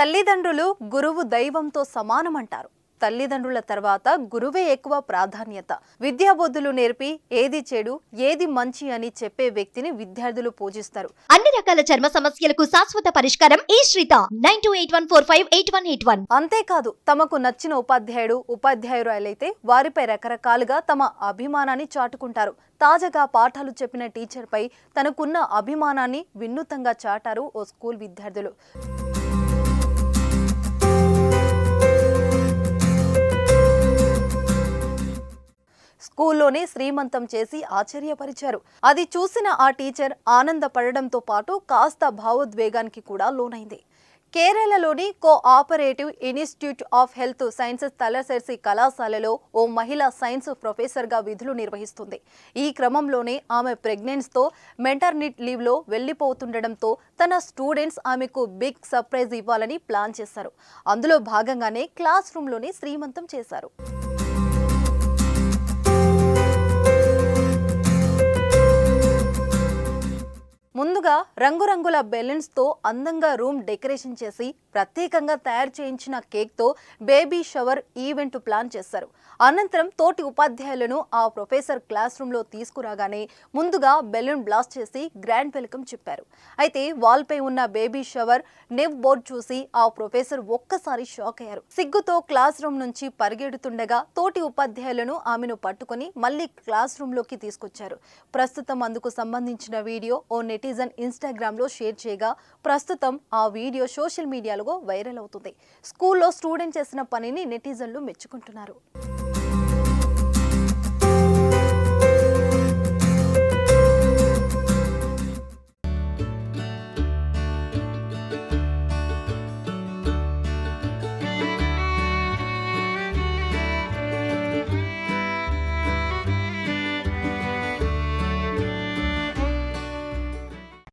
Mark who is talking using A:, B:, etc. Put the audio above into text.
A: తల్లిదండ్రులు గురువు దైవంతో సమానమంటారు. తల్లిదండ్రుల తర్వాత గురువే ఎక్కువ ప్రాధాన్యత. విద్యాబుద్ధులు నేర్పి ఏది చెడు ఏది మంచి అని చెప్పే వ్యక్తిని విద్యార్థులు పూజిస్తారు.
B: అన్ని రకాల చర్మ సమస్యలకు శాశ్వత పరిష్కారం ఈ శ్రీత. Nine two eight one four five eight one eight one.
A: అంతేకాదు తమకు నచ్చిన ఉపాధ్యాయుడు ఉపాధ్యాయురాలైతే వారిపై రకరకాలుగా తమ అభిమానాన్ని చాటుకుంటారు. తాజాగా పాఠాలు చెప్పిన టీచర్పై తనకున్న అభిమానాన్ని వినూతంగా చాటారు ఓ స్కూల్ విద్యార్థులు. స్కూల్లోనే శ్రీమంతం చేసి ఆశ్చర్యపరిచారు. అది చూసిన ఆ టీచర్ ఆనందపడడంతో పాటు కాస్త భావోద్వేగానికి కూడా లోనైంది. కేరళలోని cooperative institute of health sciences Thalassery కళాశాలలో ఓ మహిళ సైన్స్ ప్రొఫెసర్గా విధులు నిర్వహిస్తుంది. ఈ క్రమంలోనే ఆమె ప్రెగ్నెన్స్తో మెంటర్నిట్ లీవ్లో వెళ్ళిపోతుండడంతో తన స్టూడెంట్స్ ఆమెకు బిగ్ సర్ప్రైజ్ ఇవ్వాలని ప్లాన్ చేశారు. అందులో భాగంగానే క్లాస్ రూమ్లోనే శ్రీమంతం చేశారు. ముందుగా రంగురంగుల బెలూన్స్తో అందంగా రూమ్ డెకరేషన్ చేసి ప్రత్యేకంగా తయారు చేయించిన కేక్తో బేబీ షవర్ ఈవెంట్ ప్లాన్ చేశారు. అనంతరం తోటి ఉపాధ్యాయులను ఆ ప్రొఫెసర్ క్లాస్ రూమ్లో తీసుకురాగానే ముందుగా బెలూన్ బ్లాస్ట్ చేసి గ్రాండ్ వెల్కమ్ చెప్పారు. అయితే వాల్పై ఉన్న బేబీ షవర్ నెవ్ బోర్డ్ చూసి ఆ ప్రొఫెసర్ ఒక్కసారి షాక్ అయ్యారు. సిగ్గుతో క్లాస్ రూమ్ నుంచి పరిగెడుతుండగా తోటి ఉపాధ్యాయులను ఆమెను పట్టుకొని మళ్ళీ క్లాస్ రూమ్లోకి తీసుకొచ్చారు. ప్రస్తుతం అందుకు సంబంధించిన వీడియో ఓ నెటిజన్ ఇన్స్టాగ్రామ్లో షేర్ చేయగా ప్రస్తుతం ఆ వీడియో సోషల్ మీడియాలో వైరల్ అవుతుంది. స్కూల్లో స్టూడెంట్ చేసిన పనిని నెటిజన్లు మెచ్చుకుంటున్నారు.